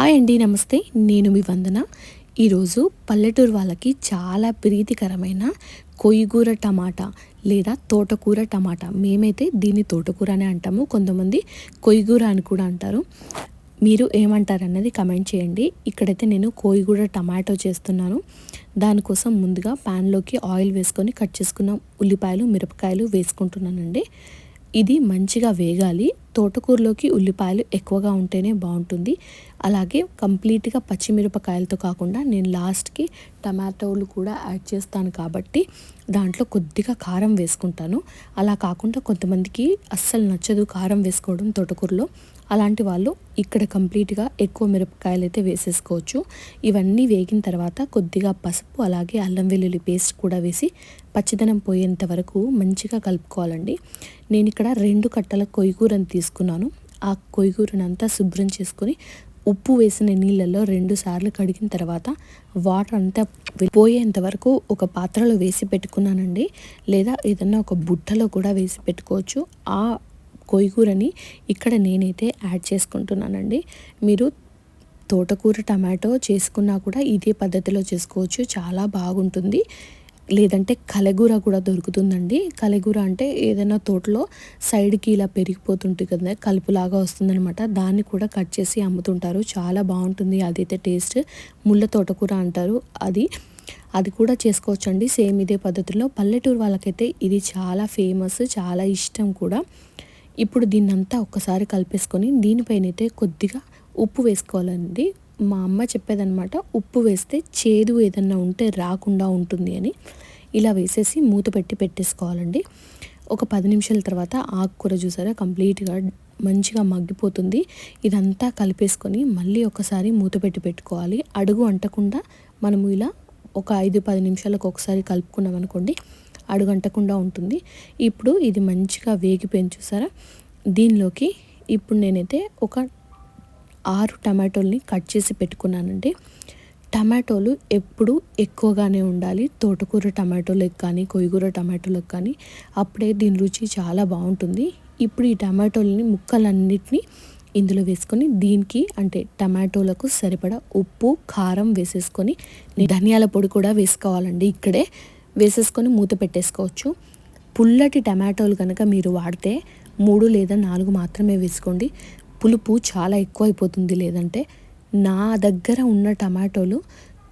Hi అండి నమస్తే. నేను మీ వందన. ఈరోజు పల్లెటూరు వాళ్ళకి చాలా ప్రీతికరమైన కొయ్యగూర టమాటా లేదా తోటకూర టమాటా. మేమైతే దీన్ని తోటకూర అనే అంటాము. కొంతమంది కొయ్యగూర అని కూడా అంటారు. మీరు ఏమంటారు అన్నది కమెంట్ చేయండి. ఇక్కడైతే నేను కోయిగూడ టమాటో చేస్తున్నాను. దానికోసం ముందుగా ప్యాన్లోకి ఆయిల్ వేసుకొని కట్ చేసుకున్న ఉల్లిపాయలు మిరపకాయలు వేసుకుంటున్నానండి. ఇది మంచిగా వేగాలి. తోటకూరలోకి ఉల్లిపాయలు ఎక్కువగా ఉంటేనే బాగుంటుంది. అలాగే కంప్లీట్గా పచ్చిమిరపకాయలతో కాకుండా నేను లాస్ట్కి టమాటోలు కూడా యాడ్ చేస్తాను కాబట్టి దాంట్లో కొద్దిగా కారం వేసుకుంటాను. అలా కాకుండా కొంతమందికి అస్సలు నచ్చదు కారం వేసుకోవడం తోటకూరలో. అలాంటి వాళ్ళు ఇక్కడ కంప్లీట్గా ఎక్కువ మిరపకాయలు అయితే వేసేసుకోవచ్చు. ఇవన్నీ వేగిన తర్వాత కొద్దిగా పసుపు అలాగే అల్లం వెల్లుల్లి పేస్ట్ కూడా వేసి పచ్చిదనం పోయేంత వరకు మంచిగా కలుపుకోవాలండి. నేను ఇక్కడ రెండు కట్టల కొయ్యకూరని తీసుకున్నాను. ఆ కొయ్యకూరని అంతా శుభ్రం చేసుకొని ఉప్పు వేసిన నీళ్ళల్లో రెండు సార్లు కడిగిన తర్వాత వాటర్ అంతా పోయేంత వరకు ఒక పాత్రలో వేసి పెట్టుకున్నానండి. లేదా ఏదన్నా ఒక బుట్టలో కూడా వేసి పెట్టుకోవచ్చు. ఆ కొయ్యూరని ఇక్కడ నేనైతే యాడ్ చేసుకుంటున్నానండి. మీరు తోటకూర టమాటో చేసుకున్నా కూడా ఇదే పద్ధతిలో చేసుకోవచ్చు. చాలా బాగుంటుంది. లేదంటే కలగూర కూడా దొరుకుతుందండి. కలగూర అంటే ఏదైనా తోటలో సైడ్కి ఇలా పెరిగిపోతుంటుంది కదా కలుపులాగా వస్తుందనమాట దాన్ని కూడా కట్ చేసి అమ్ముతుంటారు. చాలా బాగుంటుంది. అదైతే టేస్ట్ ముళ్ళ తోటకూర అంటారు అది. అది కూడా చేసుకోవచ్చండి. సేమ్ ఇదే పద్ధతిలో. పల్లెటూరు వాళ్ళకైతే ఇది చాలా ఫేమస్ చాలా ఇష్టం కూడా. ఇప్పుడు దీన్నంతా ఒక్కసారి కలిపేసుకొని దీనిపైన అయితే కొద్దిగా ఉప్పు వేసుకోవాలండి. మా అమ్మ చెప్పేదనమాట ఉప్పు వేస్తే చేదు ఏదన్నా ఉంటే రాకుండా ఉంటుంది అని. ఇలా వేసేసి మూత పెట్టి పెట్టేసుకోవాలండి. ఒక పది నిమిషాల తర్వాత ఆకుకూర చూసారా? కంప్లీట్గా మంచిగా మగ్గిపోతుంది. ఇదంతా కలిపేసుకొని మళ్ళీ ఒకసారి మూత పెట్టి పెట్టుకోవాలి. అడుగు అంటకుండా మనము ఇలా ఒక ఐదు పది నిమిషాలకు ఒకసారి కలుపుకున్నాం అనుకోండి అడుగు అంటకుండా ఉంటుంది. ఇప్పుడు ఇది మంచిగా వేగిపోయింది చూసారా? దీనిలోకి ఇప్పుడు నేనైతే ఒక ఆరు టమాటోల్ని కట్ చేసి పెట్టుకున్నానండి. టమాటోలు ఎప్పుడు ఎక్కువగానే ఉండాలి. తోటకూర టమాటోలకు కానీ కొయ్యగూర టమాటోలకు కానీ అప్పుడే దీని రుచి చాలా బాగుంటుంది. ఇప్పుడు ఈ టమాటోలని ముక్కలన్నిటినీ ఇందులో వేసుకొని దీనికి అంటే టమాటోలకు సరిపడా ఉప్పు కారం వేసేసుకొని ధనియాల పొడి కూడా వేసుకోవాలండి ఇక్కడే. వేసేసుకొని మూత పెట్టేసుకోవచ్చు. పుల్లటి టమాటోలు కనుక మీరు వాడితే మూడు లేదా నాలుగు మాత్రమే వేసుకోండి. పులుపు చాలా ఎక్కువ అయిపోతుంది లేదంటే నా దగ్గర ఉన్న టమాటోలు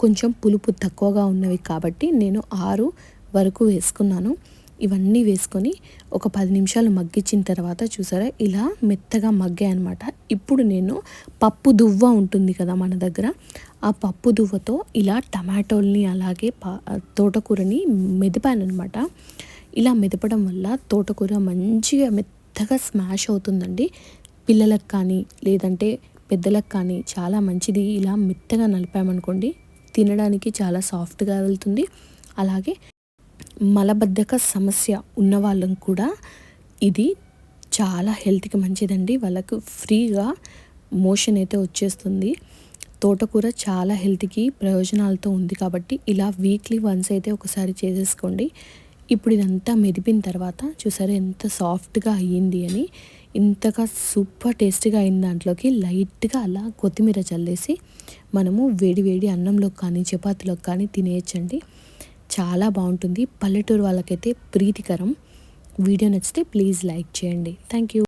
కొంచెం పులుపు తక్కువగా ఉన్నవి కాబట్టి నేను ఆరు వరకు వేసుకున్నాను. ఇవన్నీ వేసుకొని ఒక పది నిమిషాలు మగ్గించిన తర్వాత చూసారా ఇలా మెత్తగా మగ్గాయి అనమాట ఇప్పుడు నేను పప్పు దువ్వ ఉంటుంది కదా మన దగ్గర ఆ పప్పు దువ్వతో ఇలా టమాటోల్ని అలాగే తోటకూరని మెదిపాను అనమాట ఇలా మెదపడం వల్ల తోటకూర మంచిగా మెత్తగా స్మాష్ అవుతుందండి. పిల్లలకు కానీ లేదంటే పెద్దలకు కానీ చాలా మంచిది. ఇలా మెత్తగా నలిపామనుకోండి తినడానికి చాలా సాఫ్ట్గా వెళ్తుంది. అలాగే మలబద్ధక సమస్య ఉన్న వాళ్ళం కూడా ఇది చాలా హెల్త్కి మంచిదండి. వాళ్ళకు ఫ్రీగా మోషన్ అయితే వచ్చేస్తుంది. తోటకూర చాలా హెల్త్కి ప్రయోజనాలతో ఉంది కాబట్టి ఇలా వీక్లీ వన్స్ అయితే ఒకసారి చేసేసుకోండి. ఇప్పుడు ఇదంతా మెదిపిన తర్వాత చూసారా ఎంత సాఫ్ట్గా అయ్యింది అని. ఇంతగా సూపర్ టేస్టీగా అయిన దాంట్లోకి లైట్గా అలా కొత్తిమీర చల్లేసి మనము వేడి వేడి అన్నంలో కానీ చపాతీలోకి కానీ తినేయచ్చండి. చాలా బాగుంటుంది. పల్లెటూరు వాళ్ళకైతే ప్రీతికరం. వీడియో నచ్చితే ప్లీజ్ లైక్ చేయండి. Thank you